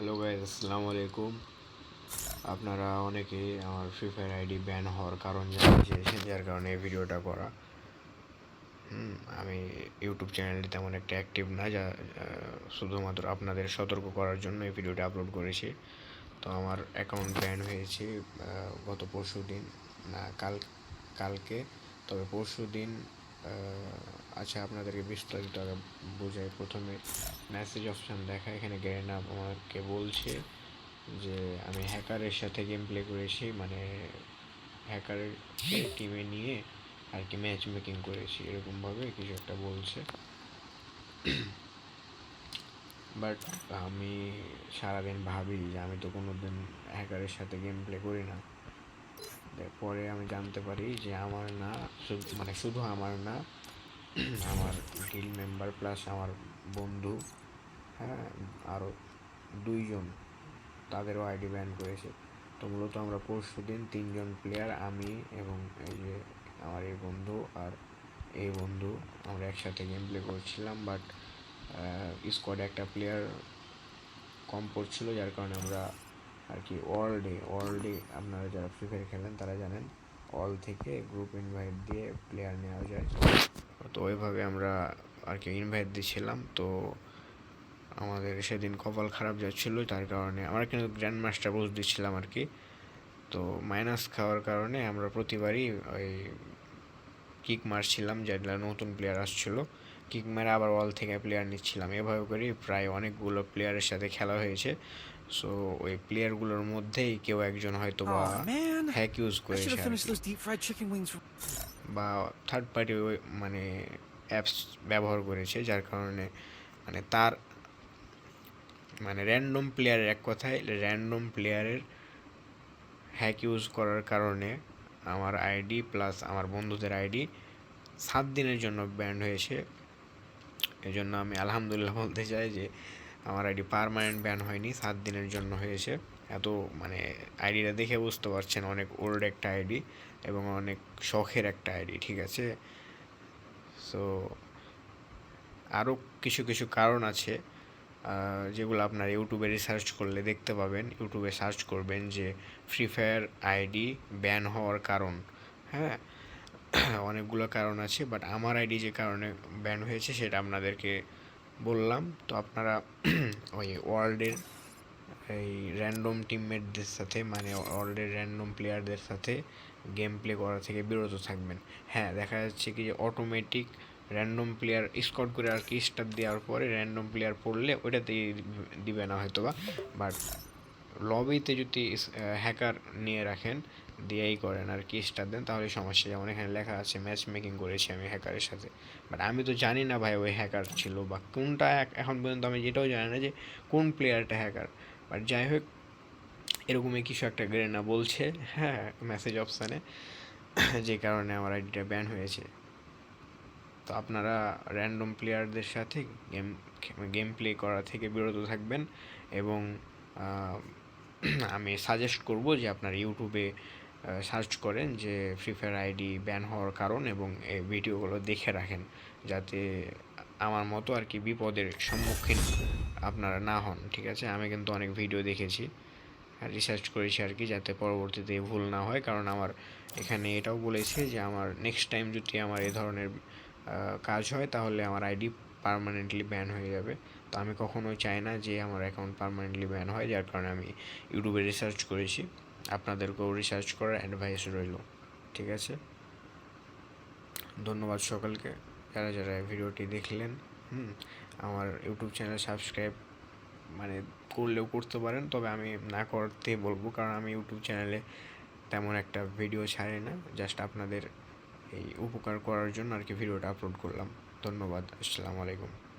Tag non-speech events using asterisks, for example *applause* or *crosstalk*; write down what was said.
Hello guys আসসালামু আলাইকুম। আপনারা অনেকেই আমার ফ্রি ফায়ার আইডি ব্যান হওয়ার কারণ জানতে চেয়েছেন যার কারণে এই ভিডিওটা করা। আমি ইউটিউব চ্যানেলটি তেমন একটা অ্যাক্টিভ না, যা শুধুমাত্র আপনাদের সতর্ক করার জন্য এই ভিডিওটা আপলোড করেছি। তো আমার অ্যাকাউন্ট ব্যান হয়েছে গত পরশু দিন না, কাল, কালকে। তবে পরশু দিন আচ্ছা আপনাদেরকে বিস্তারিত আগে বোঝাই। প্রথমে মেসেজ অপশান দেখা এখানে গ্যারেনা আমাকে বলছে যে, আমি হ্যাকারের সাথে গেম প্লে করেছি মানে হ্যাকারের টিমে নিয়ে আর কি ম্যাচ মেকিং করেছি। এরকমভাবে কিছু একটা বলছে। বাট আমি সারাদিন ভাবি যে, আমি তো কোনো দিন হ্যাকারের সাথে গেম প্লে করি না। পরে আমি জানতে পারি যে, আমার না শুধু- মানে শুধু আমার না আমার গিল মেম্বার প্লাস আমার বন্ধু হ্যাঁ আরও দুইজন, তাদেরও আইডি ব্যান করেছে। তো মূলত আমরা পরশু দিন তিনজন প্লেয়ার আমি এবং এই যে আমার এই বন্ধু আর এই বন্ধু, আমরা একসাথে গেম প্লে করছিলাম বাট স্কোয়াডে একটা প্লেয়ার কম পড়ছিল, যার কারণে আমরা আর কি অল ডে অল ডে আপনারা যারা ফ্রি ফায়ার খেলেন, তারা জানেন অল থেকে গ্রুপ ইনভাইট দিয়ে প্লেয়ার নেওয়া যায়। তো ওইভাবে আমরা আর কি ইনভাইট দিয়েছিলাম তো আমাদের সেদিন কপাল খারাপ যাচ্ছিল তার কারণে আমরা কিন্তু গ্র্যান্ড মাস্টার বুঝ দিচ্ছিলাম আর কি তো মাইনাস খাওয়ার কারণে আমরা প্রতিবারই ওই কিক মারছিলাম যেগুলো নতুন প্লেয়ার আসছিল। কিক মেরে আবার ওয়াল থেকে প্লেয়ার নিচ্ছিলাম। এভাবে করে প্রায় অনেকগুলো প্লেয়ারের সাথে খেলা হয়েছে। সো ওই প্লেয়ারগুলোর মধ্যেই কেউ একজন হয়তো বা হ্যাক ইউজ করেছে বা থার্ড পার্টি মানে অ্যাপস ব্যবহার করেছে, যার কারণে মানে তার মানে র্যান্ডম প্লেয়ারের এক কথায় র্যান্ডম প্লেয়ারের হ্যাক ইউজ করার কারণে আমার আইডি প্লাস আমার বন্ধুদের আইডি সাত দিনের জন্য ব্যান্ড হয়েছে। এই জন্য আমি আলহামদুলিল্লাহ বলতে চাই যে আমার আইডি পারমানেন্ট ব্যান হয়নি, সাত দিনের জন্য হয়েছে। এত মানে আইডিটা দেখে বুঝতে পারছেন অনেক ওল্ড একটা আইডি এবং অনেক শখের একটা আইডি, ঠিক আছে? সো আরও কিছু কিছু কারণ আছে যেগুলো আপনার ইউটিউবে রিসার্চ করলে দেখতে পাবেন। ইউটিউবে সার্চ করবেন যে ফ্রি ফায়ার আইডি ব্যান হওয়ার কারণ হ্যাঁ? *clears throat* অনেকগুলো কারণ আছে বাট আমার আইডি যে কারণে ব্যান হয়েছে সেটা আপনাদেরকে বললাম। তো আপনারা *clears throat* ওই ওয়ার্ল্ডের এই র্যান্ডম টিমমেটদের সাথে মানে ওয়ার্ল্ডের র্যান্ডম প্লেয়ারদের সাথে গেম প্লে করা থেকে বিরত থাকবেন। হ্যাঁ দেখা যাচ্ছে কি যে অটোমেটিক র্যান্ডম প্লেয়ার স্কট করে আর কি স্টার দেওয়ার পরে র্যান্ডম প্লেয়ার পড়লে ওইটাতেই দিবে না হয়তো বা বাট লবিতে যদি হ্যাকার নিয়ে রাখেন, দিয়েই করেন আর কি স্টার দেন, তাহলে সমস্যা যেমন এখানে লেখা আছে ম্যাচ মেকিং করেছি আমি হ্যাকারের সাথে। বাট আমি তো জানি না ভাই ওই হ্যাকার ছিল বা কোনটা এখন পর্যন্ত আমি যেটাও জানি না যে কোন প্লেয়ারটা হ্যাকার বাট যাই হোক, এরকমই কিছু একটা গ্রেনা বলছে হ্যাঁ মেসেজ অপশানে যে কারণে আমার আইডিটা ব্যান হয়েছে। তো আপনারা র্যান্ডম প্লেয়ারদের সাথে গেম গেম প্লে করা থেকে বিরত থাকবেন এবং আমি সাজেস্ট করব যে আপনার ইউটিউবে সার্চ করেন যে ফ্রি ফায়ার আইডি ব্যান হওয়ার কারণ এবং এই ভিডিওগুলো দেখে রাখেন, যাতে আমার মতো আর কি বিপদের সম্মুখীন আপনারা না হন, ঠিক আছে? আমি কিন্তু অনেক ভিডিও দেখেছি রিসার্চ করেছি আর কি, যাতে পরবর্তীতে ভুল না হয়। কারণ আমার এখানে এটাও বলেছে যে আমার নেক্সট টাইম যদি আমার এই ধরনের কাজ হয়, তাহলে আমার আইডি পার্মানেন্টলি ব্যান হয়ে যাবে। তো আমি কখনোই চাই না যে আমার অ্যাকাউন্ট পারমানেন্টলি ব্যান হয়, যার কারণে আমি ইউটিউবে রিসার্চ করেছি। আপনাদেরকেও রিসার্চ করার অ্যাডভাইস রইল, ঠিক আছে? ধন্যবাদ সকলকে। যারা যারা ভিডিওটি দেখলেন, হুম, আমার ইউটিউব চ্যানেল সাবস্ক্রাইব মানে করলেও করতে পারেন, তবে আমি না করতে বলব, কারণ আমি ইউটিউব চ্যানেলে তেমন একটা ভিডিও ছাড়ি না জাস্ট আপনাদের এই উপকার করার জন্য আর কি ভিডিওটা আপলোড করলাম। ধন্যবাদ, আসসালামু আলাইকুম।